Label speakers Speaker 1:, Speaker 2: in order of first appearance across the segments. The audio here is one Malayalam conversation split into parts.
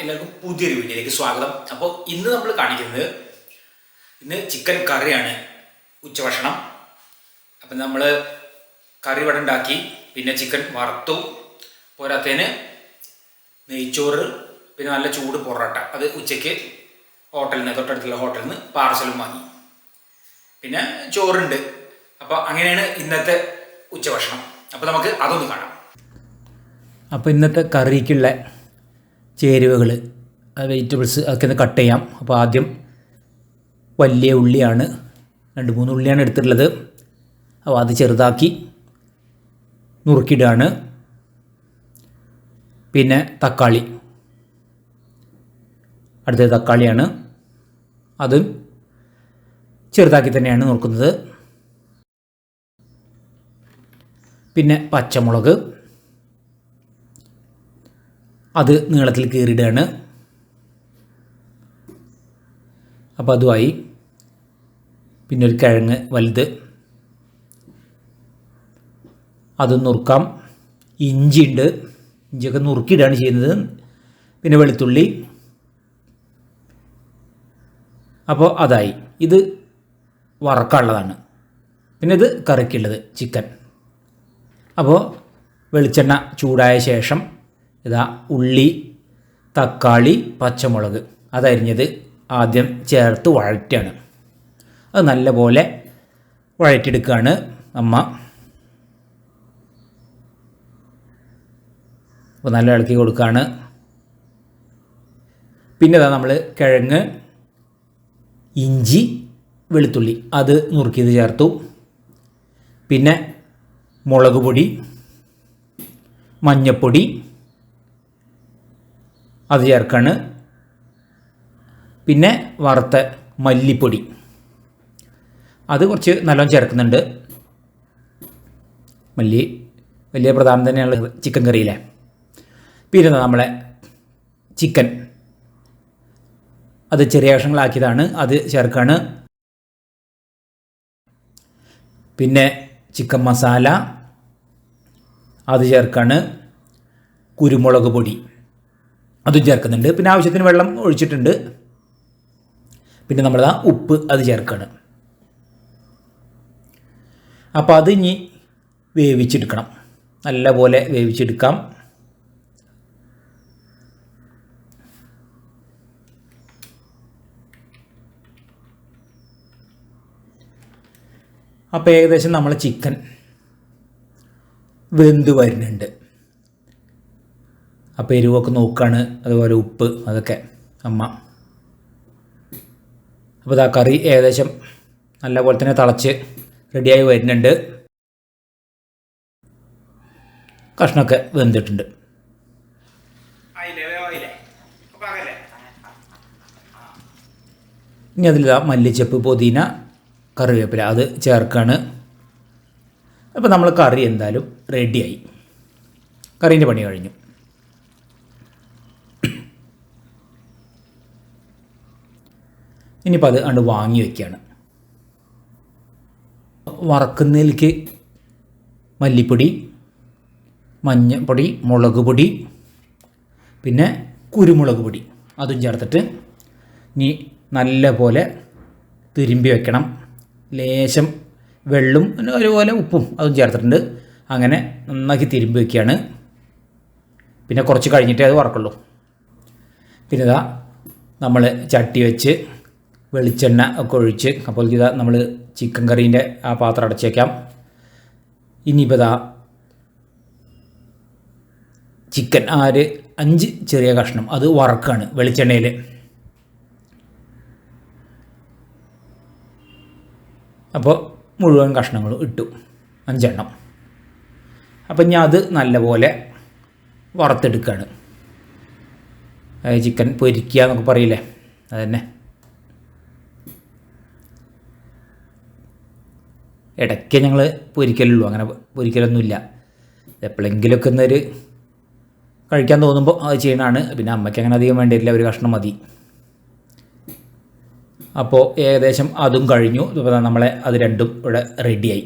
Speaker 1: എല്ലാവർക്കും പുതിയൊരു വീഡിയോയിലേക്ക് സ്വാഗതം. അപ്പോൾ ഇന്ന് നമ്മൾ കാണിക്കുന്നത് ഇന്ന് ചിക്കൻ കറിയാണ് ഉച്ചഭക്ഷണം. അപ്പം നമ്മൾ കറി ഇവിടെ ഉണ്ടാക്കി പിന്നെ ചിക്കൻ വറുത്തു പോരാത്തതിന് നെയ്ച്ചോറ് പിന്നെ നല്ല ചൂട് പൊറോട്ട. അത് ഉച്ചയ്ക്ക് ഹോട്ടലിൽ നിന്ന് തൊട്ടടുത്തുള്ള ഹോട്ടലിൽ നിന്ന് പാർസലും വാങ്ങി. പിന്നെ ചോറുണ്ട്. അപ്പോൾ അങ്ങനെയാണ് ഇന്നത്തെ ഉച്ചഭക്ഷണം. അപ്പോൾ നമുക്ക് അതൊന്ന് കാണാം. അപ്പോൾ ഇന്നത്തെ കറിക്കുള്ള ചേരുവകൾ വെജിറ്റബിൾസ് ഒക്കെ കട്ട് ചെയ്യാം. അപ്പോൾ ആദ്യം വലിയ ഉള്ളിയാണ് രണ്ട് മൂന്ന് ഉള്ളിയാണ് എടുത്തിട്ടുള്ളത്. അപ്പോൾ അത് ചെറുതാക്കി നുറുക്കിയിടുകയാണ് പിന്നെ തക്കാളി. അടുത്തത് തക്കാളിയാണ്. അതും ചെറുതാക്കി തന്നെയാണ് നുറുക്കുന്നത്. പിന്നെ പച്ചമുളക്. അത് നീളത്തിൽ കീറിയിടുകയാണ് അപ്പോൾ അതുമായി പിന്നെ ഒരു കിഴങ്ങ് വലുത്. അത് നുറുക്കാം. ഇഞ്ചി ഉണ്ട്. ഇഞ്ചിയൊക്കെ നുറുക്കിയിടുകയാണ് ചെയ്യുന്നത്. പിന്നെ വെളുത്തുള്ളി. അപ്പോൾ അതായി. ഇത് വറക്കാനുള്ളതാണ്. പിന്നെ ഇത് കറിക്കുള്ളത് ചിക്കൻ. അപ്പോൾ വെളിച്ചെണ്ണ ചൂടായ ശേഷം ഇതാ ഉള്ളി തക്കാളി പച്ചമുളക്. അതരിഞ്ഞത് ആദ്യം ചേർത്ത് വഴറ്റാണ്. അത് നല്ലപോലെ വഴറ്റിയെടുക്കുകയാണ് അമ്മ. അപ്പോൾ നല്ല ഇളക്കി കൊടുക്കുകയാണ്. പിന്നെ ഇതാ നമ്മൾ കിഴങ്ങ് ഇഞ്ചി വെളുത്തുള്ളി. അത് നുറുക്കിയത് ചേർത്തു. പിന്നെ മുളക് പൊടി മഞ്ഞപ്പൊടി അത് ചേർക്കാണ്. പിന്നെ വറുത്ത മല്ലിപ്പൊടി. അത് കുറച്ച് നല്ലോണം ചേർക്കുന്നുണ്ട്. മല്ലി വലിയ പ്രധാനം തന്നെയാണ് ചിക്കൻ കറിയിലെ. പിന്നെ നമ്മളെ ചിക്കൻ. അത് ചെറിയ കഷ്ണങ്ങളാക്കിയതാണ്. അത് ചേർക്കാണ്. പിന്നെ ചിക്കൻ മസാല. അത് ചേർക്കാണ്. കുരുമുളക് പൊടി. അതും ചേർക്കുന്നുണ്ട്. പിന്നെ ആവശ്യത്തിന് വെള്ളം ഒഴിച്ചിട്ടുണ്ട്. പിന്നെ നമ്മൾ ആ ഉപ്പ് അത് ചേർക്കുകയാണ് അപ്പോൾ അത് ഇനി വേവിച്ചെടുക്കണം. നല്ലപോലെ വേവിച്ചെടുക്കാം. അപ്പോൾ ഏകദേശം നമ്മൾ ചിക്കൻ വെന്ത് വരുന്നുണ്ട്. അപ്പോൾ എരിവൊക്കെ നോക്കുകയാണ് അതുപോലെ ഉപ്പ് അതൊക്കെ അമ്മ. അപ്പോൾ ഇതാ കറി ഏകദേശം നല്ലപോലെ തന്നെ തിളച്ച് റെഡിയായി വരുന്നുണ്ട്. കഷ്ണമൊക്കെ വെന്തിട്ടുണ്ട്. ഇനി അതിലിതാ മല്ലിച്ചപ്പ് പുതിന കറിവേപ്പില അത് ചേർക്കാണ്. അപ്പോൾ നമ്മൾ കറി എന്തായാലും റെഡിയായി കറീന്റെ പണി കഴിഞ്ഞു. ഇനിയിപ്പോൾ അത് അങ്ങോട്ട് വാങ്ങി വയ്ക്കുകയാണ് വറക്കുന്നതിലേക്ക് മല്ലിപ്പൊടി മഞ്ഞപ്പൊടി മുളക് പൊടി പിന്നെ കുരുമുളക് പൊടി അതും ചേർത്തിട്ട് ഇനി നല്ല പോലെ തിരുമ്പി വെക്കണം. ലേശം വെള്ളും പിന്നെ ഒരുപോലെ ഉപ്പും അതും ചേർത്തിട്ടുണ്ട്. അങ്ങനെ നന്നാക്കി തിരുമ്പി വയ്ക്കുകയാണ് പിന്നെ കുറച്ച് കഴിഞ്ഞിട്ടേ അത് വറക്കുള്ളൂ. പിന്നെ ഇതാ നമ്മൾ ചട്ടി വെച്ച് വെളിച്ചെണ്ണ ഒക്കെ ഒഴിച്ച് അപ്പോൾ ഇതാ നമ്മൾ ചിക്കൻ കറീന്റെ ആ പാത്രം അടച്ചേക്കാം. ഇനിയിപ്പോൾ ഇതാ ചിക്കൻ ആ ഒരു അഞ്ച് ചെറിയ കഷ്ണം അത് വറക്കാണ് വെളിച്ചെണ്ണയിൽ. അപ്പോൾ മുഴുവൻ കഷ്ണങ്ങളും ഇട്ടു അഞ്ചെണ്ണം. അപ്പം ഞാൻ അത് നല്ലപോലെ വറുത്തെടുക്കുകയാണ് ചിക്കൻ പൊരിക്കുക എന്നൊക്കെ പറയില്ലേ? അതന്നെ. ഇടയ്ക്ക് ഞങ്ങൾ പൊരിക്കലുള്ളൂ അങ്ങനെ പൊരിക്കലൊന്നുമില്ല എപ്പോഴെങ്കിലുമൊക്കെ ഒന്നൊരു കഴിക്കാൻ തോന്നുമ്പോൾ അത് ചെയ്യണതാണ്. പിന്നെ അമ്മയ്ക്ക് അങ്ങനെ അധികം വേണ്ടിയില്ല ഒരു കഷ്ണം മതി. അപ്പോൾ ഏകദേശം അതും കഴിഞ്ഞു. നമ്മളെ അത് രണ്ടും ഇവിടെ റെഡിയായി.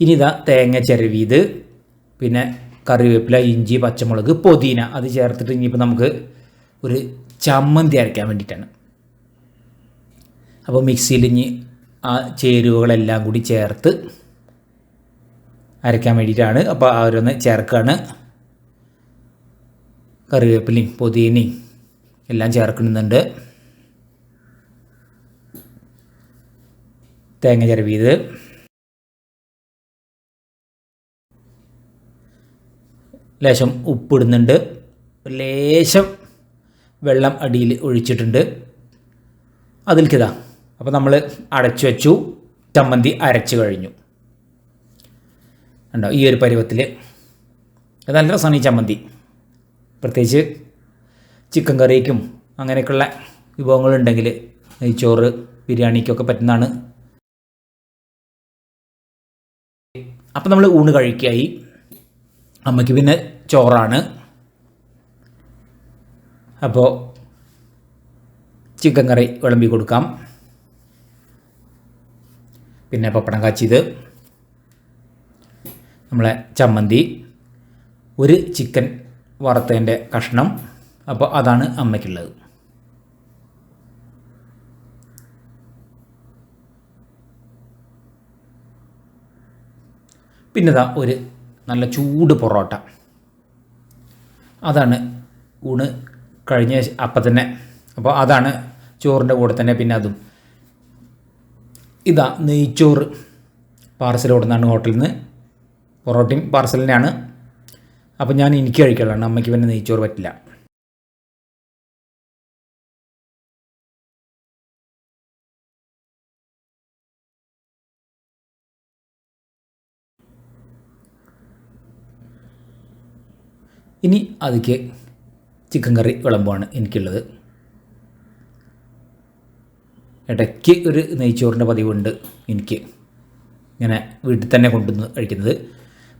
Speaker 1: ഇനി ഇതാ തേങ്ങ ചിരവിയത്. പിന്നെ കറിവേപ്പില ഇഞ്ചി പച്ചമുളക് പുതിന. അത് ചേർത്തിട്ട് ഇനിയിപ്പോൾ നമുക്ക് ഒരു ചമ്മന്തി അരയ്ക്കാൻ വേണ്ടിയിട്ടാണ്. അപ്പോൾ മിക്സിയിൽ ഇനി ആ ചേരുവകളെല്ലാം കൂടി ചേർത്ത് അരയ്ക്കാൻ വേണ്ടിയിട്ടാണ്. അപ്പോൾ അവരൊന്ന് ചേർക്കുകയാണ് കറിവേപ്പിലയും പുതിനയും എല്ലാം ചേർക്കുന്നുണ്ട്. തേങ്ങ ചിരവിയത്. ലേശം ഉപ്പിടുന്നുണ്ട്. ലേശം വെള്ളം അടിയിൽ ഒഴിച്ചിട്ടുണ്ട്. അതിൽക്കിതാ അപ്പോൾ നമ്മൾ അടച്ചു വെച്ചു. ചമ്മന്തി അരച്ചു കഴിഞ്ഞു. ഉണ്ടോ ഈ ഒരു പരുവത്തിൽ നല്ല രസമാണ് ഈ ചമ്മന്തി. പ്രത്യേകിച്ച് ചിക്കൻ കറിക്കും അങ്ങനെയൊക്കെയുള്ള വിഭവങ്ങളുണ്ടെങ്കിൽ നെയ്ച്ചോറ് ബിരിയാണിക്കൊക്കെ പറ്റുന്നതാണ്. അപ്പം നമ്മൾ ഊണ് കഴിക്കായി. അമ്മയ്ക്ക് പിന്നെ ചോറാണ്. അപ്പോൾ ചിക്കൻ കറി വിളമ്പി കൊടുക്കാം. പിന്നെ പപ്പടം കാച്ചിയത് നമ്മളെ ചമ്മന്തി ഒരു ചിക്കൻ വറുത്തതിന്റെ കഷ്ണം അപ്പോൾ അതാണ് അമ്മയ്ക്കുള്ളത്. പിന്നെ ഇതാ ഒരു നല്ല ചൂട് പൊറോട്ട. അതാണ് ഊണ് കഴിഞ്ഞ അപ്പം തന്നെ അപ്പോൾ അതാണ് ചോറിന്റെ കൂടെ തന്നെ പിന്നെ അതും. ഇതാ നെയ്ച്ചോറ്. പാർസൽ കൊടുന്നാണ് ഹോട്ടലിൽ നിന്ന്. പൊറോട്ടയും പാർസലിനാണ് അപ്പോൾ ഞാൻ എനിക്ക് കഴിക്കാനുള്ളതാണ്. അമ്മയ്ക്ക് പിന്നെ നെയ്ച്ചോറ് പറ്റില്ല. ഇനി അതിക്ക് ചിക്കൻ കറി വിളമ്പാണ് എനിക്കുള്ളത്. ഇടയ്ക്ക് ഒരു നെയ്ച്ചോറിന്റെ പതിവുണ്ട് എനിക്ക്. ഇങ്ങനെ വീട്ടിൽ തന്നെ കൊണ്ടുവന്ന് കഴിക്കുന്നത്.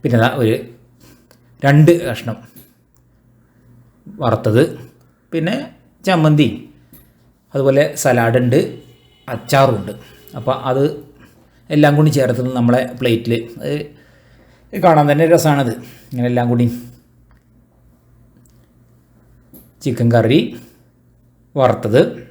Speaker 1: പിന്നെ അതാ ഒരു രണ്ട് കഷ്ണം വറുത്തത്. പിന്നെ ചമ്മന്തി. അതുപോലെ സലാഡുണ്ട് അച്ചാറുണ്ട്. അപ്പോൾ അത് എല്ലാം കൂടി ചേർത്ത് നമ്മളെ പ്ലേറ്റിൽ. അത് കാണാൻ തന്നെ രസമാണത്. ഇങ്ങനെ എല്ലാം കൂടി ചിക്കൻ കറി വറുത്തത്.